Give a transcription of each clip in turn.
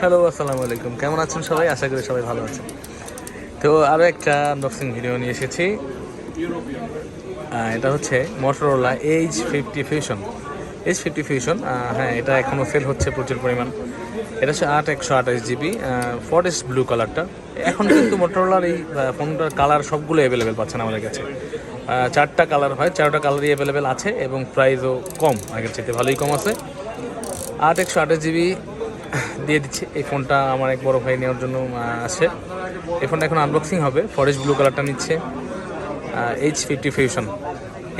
Hello আসসালামু আলাইকুম। কেমন আছেন সবাই? আশা করি সবাই ভালো আছেন। তো আরও একটা আনবক্সিং ভিডিও নিয়ে এসেছি। এটা হচ্ছে Motorola H fifty fusion H fifty fusion হ্যাঁ এটা এখনও সেল হচ্ছে প্রচুর পরিমাণ। এটা হচ্ছে আট একশো আঠাশ জিবি ফরেস্ট ব্লু কালারটা এখন কিন্তু মোটরোলার এই ফোনটার কালার সবগুলো অ্যাভেলেবেল পাচ্ছেন আমাদের কাছে। চারটা কালার হয়, চারটা কালারই অ্যাভেলেবেল আছে এবং প্রাইসও কম। আগের চাইতে ভালোই কম আছে। আট একশো আঠাশ জিবি দিয়ে দিচ্ছে। এই ফোনটা আমার এক বড় ভাই নেওয়ার জন্য আছে। এই ফোনটা এখন আনবক্সিং হবে। ফরেস্ট ব্লু কালারটা নিচ্ছে। এইচ ফিফটি ফিউশন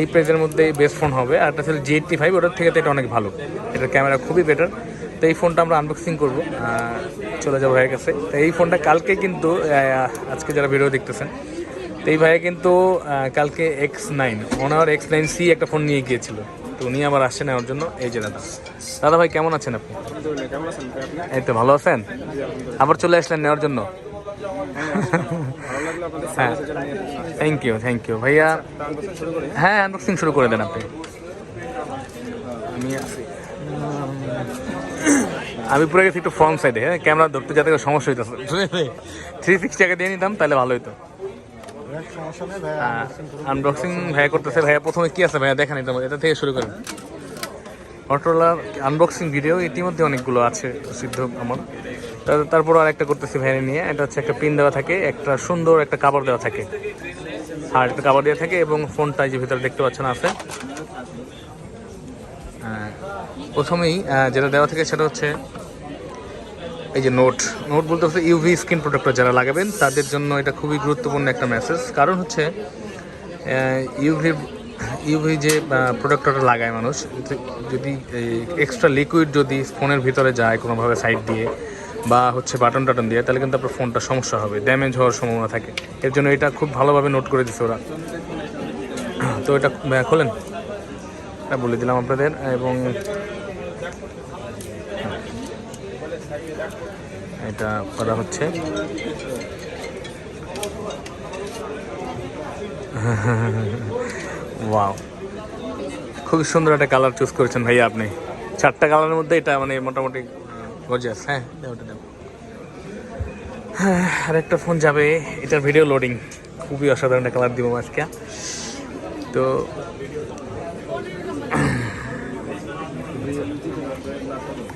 এই প্রাইজের মধ্যে বেস্ট ফোন হবে। আর একটা ছিল জি এইটটি ফাইভ ওটার থেকে তো এটা অনেক ভালো। এটার ক্যামেরা খুবই বেটার তো এই ফোনটা আমরা আনবক্সিং করব। চলে যাব ভাইয়ের কাছে। তো এই ফোনটা কালকে কিন্তু আজকে যারা ভিডিও দেখতেছেন, তো এই ভাইয়া কিন্তু কালকে এক্স নাইন ওনার এক্স নাইন সি একটা ফোন নিয়ে গিয়েছিল। তো উনি আবার আসছে নেওয়ার জন্য। এই যে দাদা। দাদা ভাই কেমন আছেন আপনি? এই তো ভালো আছেন? আবার চলে আসলেন নেওয়ার জন্য? হ্যাঁ। থ্যাংক ইউ থ্যাংক ইউ ভাইয়া হ্যাঁ আনবক্সিং শুরু করে দেন আপনি। আমি আমি পুরো গেছি একটু ফ্রন্ট সাইডে হ্যাঁ ক্যামেরা ধরতে যাতে সমস্যা হইতেছে। থ্রি সিক্সটি টাকা দিয়ে নিতাম তাহলে ভালো হতো আনবক্সিং ভাইয়া করতেছে। ভাইয়া প্রথমে কি আছে? ভাইয়া দেখেন এটা এটা থেকে শুরু করেন। অটোলার আনবক্সিং ভিডিও ইতিমধ্যে অনেকগুলো আছে সিদ্ধ আমার। তারপর আর একটা করতেছি ভাইয়া নিয়ে। এটা হচ্ছে একটা পিন দেওয়া থাকে, একটা সুন্দর একটা কাপড় দেওয়া থাকে। আর একটা কাপড় দেওয়া থাকে এবং ফোনটা যে ভিতরে দেখতে পাচ্ছেন আছে। প্রথমেই যেটা দেওয়া থাকে সেটা হচ্ছে এই যে নোট নোট বলতে হচ্ছে ইউভি স্ক্রিন প্রোটেক্টর যারা লাগাবেন, তাদের জন্য এটা খুবই গুরুত্বপূর্ণ একটা মেসেজ কারণ হচ্ছে ইউভি ইউভি যে প্রোটেক্টরটা লাগায় মানুষ যদি এক্সট্রা লিকুইড যদি ফোনের ভিতরে যায় কোনোভাবে সাইড দিয়ে, বা হচ্ছে বাটন টাটন দিয়ে, তাহলে কিন্তু আপনার ফোনটা সমস্যা হবে ড্যামেজ হওয়ার সম্ভাবনা থাকে। এর জন্য এটা খুব ভালোভাবে নোট করে দিচ্ছে ওরা। তো এটা খোলেন? বলে দিলাম আপনাদের, এবং এটা করা হচ্ছে। ওয়াও খুবই সুন্দর একটা কালার চুজ করেছেন ভাইয়া আপনি। চারটা কালারের মধ্যে এটা মানে মোটামুটি গজাস হ্যাঁ? ওটা দাও হ্যাঁ ফোন যাবে। এটার ভিডিও লোডিং খুবই অসাধারণ একটা কালার দিব আজকে। তো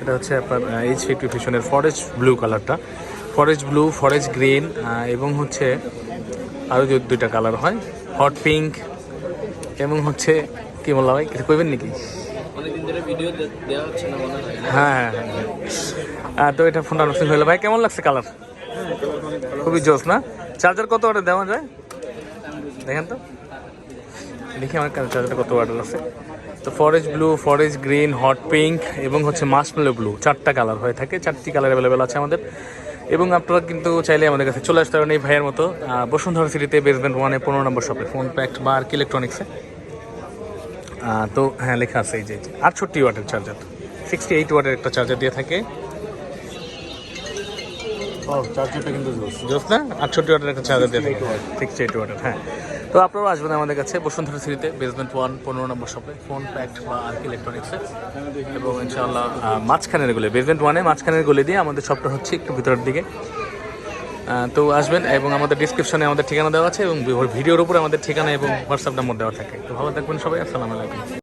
এটা হচ্ছে আপনার এইচ ফিফটি ফিশনের ফরেস্ট ব্লু কালারটা ফরেস্ট ব্লু ফরেস্ট গ্রিন এবং হচ্ছে আরও যদি দুইটা কালার হয়। হট পিঙ্ক এবং হচ্ছে কি বললাম ভাই কিছু কইবেন নাকি? হয় হ্যাঁ হ্যাঁ হ্যাঁ তো এটা ফোনটা আনবক্সিং হলো ভাই কেমন লাগছে কালার খুবই জোস না? চার্জার কত অর্ডার দেওয়া যায়? দেখেন তো। দেখি আমার চার্জারটা কত অর্ডার আছে। তো forest blue forest green hot pink এবং হচ্ছে মাসমেলো ব্লু চারটা কালার হয়ে থাকে, চারটি কালার অ্যাভেলেবেল আছে আমাদের। এবং আপনারা কিন্তু চাইলে আমাদের কাছে চলে আসতে পারেন এই ভাইয়ের মতো বসুন্ধরা সিটিতে বেসমেন্ট ওয়ানে পনেরো নম্বর শপে ফোন প্যাক্ট বা আর কি ইলেকট্রনিক্সে তো হ্যাঁ লেখা আছে এই যে, আটষট্টি ওয়াটের চার্জার সিক্সটি এইট ওয়াটের একটা চার্জার দিয়ে থাকে। চার্জারটা কিন্তু জোস। না? আটষট্টি ওয়াটের একটা চার্জার দিয়ে সিক্সটি এইট ওয়াটের হ্যাঁ। তো আপনারা আসবেন আমাদের কাছে বসুন্ধরা সিটিতে বেসমেন্ট ওয়ান পনেরো নম্বর শপে ফোন প্যাক্ট বা আর কি ইলেকট্রনিক্সে এবং ইনশাআল্লাহ মাঝখানের গলি বেসমেন্ট ওয়ানে মাঝখানের গলি দিয়ে আমাদের শপটা হচ্ছে একটু ভিতরের দিকে। তো আসবেন এবং আমাদের ডিসক্রিপশনে আমাদের ঠিকানা দেওয়া আছে এবং ভিডিওর উপরে আমাদের ঠিকানা এবং হোয়াটসঅ্যাপ নাম্বার দেওয়া থাকে। তো ভালো থাকবেন সবাই আসসালামু আলাইকুম।